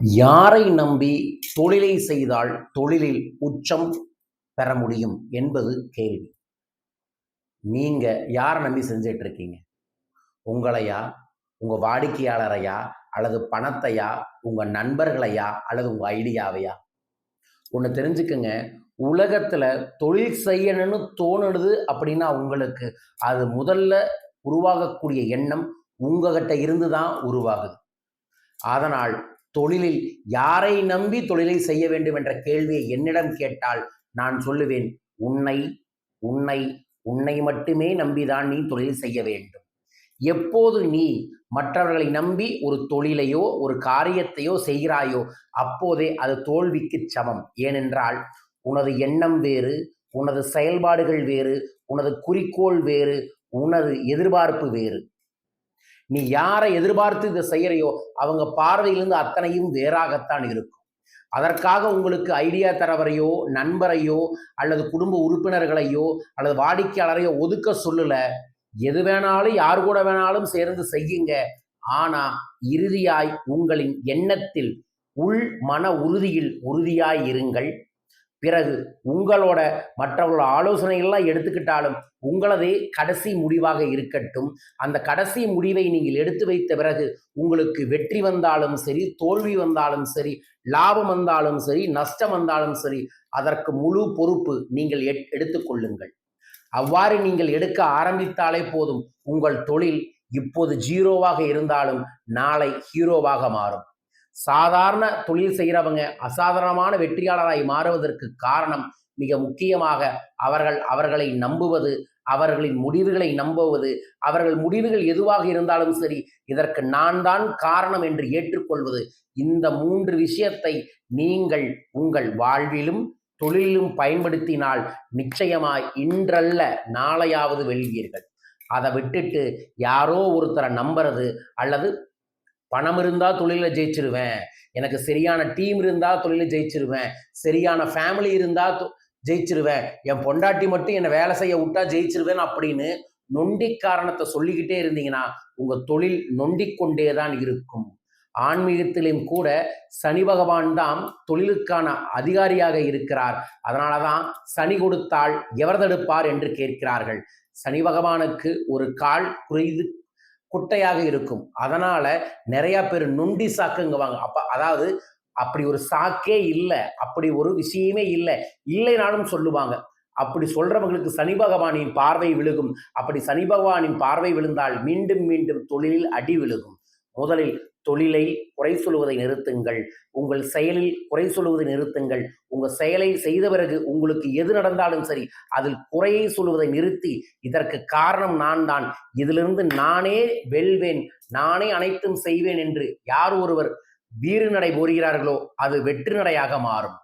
யாரை நம்பி தொழிலை செய்தால் தொழிலில் உச்சம் பெற முடியும் என்பது கேள்வி. நீங்க யாரை நம்பி செஞ்சிட்டு இருக்கீங்க உங்களையா உங்க வாடிக்கையாளரையா அல்லது பணத்தையா உங்க நண்பர்களையா அல்லது உங்க ஐடியாவையா? ஒன்று தெரிஞ்சுக்கங்க. உலகத்துல தொழில் செய்யணும்னு தோணுது அப்படின்னா உங்களுக்கு அது முதல்ல உருவாகக்கூடிய எண்ணம் உங்ககிட்ட இருந்து தான் உருவாகுது. அதனால் தொழிலில் யாரை நம்பி தொழிலை செய்ய வேண்டும் என்ற கேள்வியை என்னிடம் கேட்டால் நான் சொல்லுவேன் உன்னை உன்னை உன்னை மட்டுமே நம்பிதான் நீ தொழில் செய்ய வேண்டும். எப்போது நீ மற்றவர்களை நம்பி ஒரு தொழிலையோ ஒரு காரியத்தையோ செய்கிறாயோ அப்போதே அது தோல்விக்கு சமம். ஏனென்றால் உனது எண்ணம் வேறு உனது செயல்பாடுகள் வேறு உனது குறிக்கோள் வேறு உனது எதிர்பார்ப்பு வேறு. நீ யாரை எதிர்பார்த்து இதை செய்கிறையோ அவங்க பார்வையிலிருந்து அத்தனையும் வேறாகத்தான் இருக்கும். அதற்காக உங்களுக்கு ஐடியா தரவரையோ நண்பரையோ அல்லது குடும்ப உறுப்பினர்களையோ அல்லது வாடிக்கையாளரையோ ஒதுக்க சொல்லல. எது வேணாலும் யார் கூட வேணாலும் சேர்ந்து செய்யுங்க. ஆனா இறுதியாய் உங்களின் எண்ணத்தில் உள் மன உறுதியில் உறுதியாய் இருங்கள். பிறகு உங்களோட மற்றவர்களோட ஆலோசனைகள்லாம் எடுத்துக்கிட்டாலும் உங்களதே கடைசி முடிவாக இருக்கட்டும். அந்த கடைசி முடிவை நீங்கள் எடுத்து வைத்த பிறகு உங்களுக்கு வெற்றி வந்தாலும் சரி தோல்வி வந்தாலும் சரி லாபம் வந்தாலும் சரி நஷ்டம் வந்தாலும் சரி அதற்கு முழு பொறுப்பு நீங்கள் எடுத்துக்கொள்ளுங்கள் அவ்வாறு நீங்கள் எடுக்க ஆரம்பித்தாலே போதும் உங்கள் தொழில் இப்போது ஜீரோவாக இருந்தாலும் நாளை ஹீரோவாக மாறும். சாதாரண தொழில் செய்கிறவங்க அசாதாரணமான வெற்றியாளராய் மாறுவதற்கு காரணம் மிக முக்கியமாக அவர்கள் அவர்களை நம்புவது அவர்களின் முடிவுகளை நம்புவது அவர்கள் முடிவுகள் எதுவாக இருந்தாலும் சரி இதற்கு நான் தான் காரணம் என்று ஏற்றுக்கொள்வது. இந்த மூன்று விஷயத்தை நீங்கள் உங்கள் வாழ்விலும் தொழிலும் பயன்படுத்தினால் நிச்சயமாய் இன்றல்ல நாளையாவது வெல்வீர்கள். அதை விட்டுட்டு யாரோ ஒருத்தரை நம்புறது அல்லது பணம் இருந்தால் தொழிலில் ஜெயிச்சிருவேன். எனக்கு சரியான டீம் இருந்தால் தொழிலில் ஜெயிச்சிருவேன். சரியான ஃபேமிலி இருந்தால் ஜெயிச்சிருவேன். என் பொண்டாட்டி மட்டும் என்னை வேலை செய்ய விட்டா ஜெயிச்சிருவேன் அப்படின்னு நொண்டி காரணத்தை சொல்லிக்கிட்டே இருந்தீங்கன்னா உங்கள் தொழில் நொண்டிக்கொண்டே தான் இருக்கும். ஆன்மீகத்திலையும் கூட சனி பகவான் தான் தொழிலுக்கான அதிகாரியாக இருக்கிறார். அதனால தான் சனி கொடுத்தால் எவர் தடுப்பார் என்று கேட்கிறார்கள். சனி பகவானுக்கு ஒரு கால் குறைந்து குட்டையாக இருக்கும். அதனால நிறைய பேர் நுண்டி சாக்குங்குவாங்க அப்ப அதாவது அப்படி ஒரு சாக்கே இல்லை. அப்படி ஒரு விஷயமே இல்லை. இல்லைனாலும் சொல்லுவாங்க. அப்படி சொல்றவங்களுக்கு சனி பகவானின் பார்வை விழுகும். அப்படி சனி பகவானின் பார்வை விழுந்தால் மீண்டும் மீண்டும் தொழிலில் அடி விழுகும். முதலில் தொழிலை குறை சொல்வதை நிறுத்துங்கள். உங்கள் செயலில் குறை சொல்வதை நிறுத்துங்கள். உங்கள் செயலை செய்த பிறகு உங்களுக்கு எது நடந்தாலும் சரி அதில் குறையை சொல்வதை நிறுத்தி இதற்கு காரணம் நான் தான் இதிலிருந்து நானே வெல்வேன். நானே அனைத்தும் செய்வேன் என்று யார் ஒருவர் வீறு நடை போறுகிறார்களோ அது வெற்றி நடையாக மாறும்.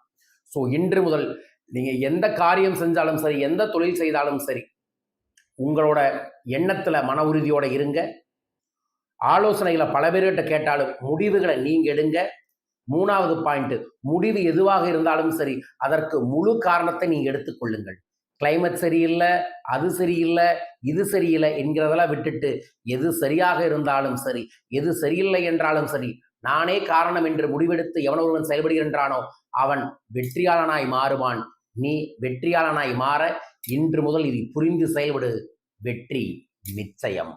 ஸோ இன்று முதல் நீங்கள் எந்த காரியம் செஞ்சாலும் சரி எந்த தொழில் செய்தாலும் சரி உங்களோட எண்ணத்துல மன உறுதியோட இருங்க. ஆலோசனைகளை பல பேர்கிட்ட கேட்டாலும் முடிவுகளை நீங்க எடுங்க. மூணாவது பாயிண்ட் முடிவு எதுவாக இருந்தாலும் சரி அதற்கு முழு காரணத்தை நீங்க எடுத்துக்கொள்ளுங்கள் கிளைமேட் சரியில்லை அது சரியில்லை இது சரியில்லை என்கிறதெல்லாம் விட்டுட்டு எது சரியாக இருந்தாலும் சரி எது சரியில்லை என்றாலும் சரி நானே காரணம் என்று முடிவெடுத்து எவன் ஒருவன் செயல்படுகின்றானோ அவன் வெற்றியாளனாய் மாறுவான். நீ வெற்றியாளனாய் மாற இன்று முதல் இதை புரிந்து செயல்படு. வெற்றி நிச்சயம்.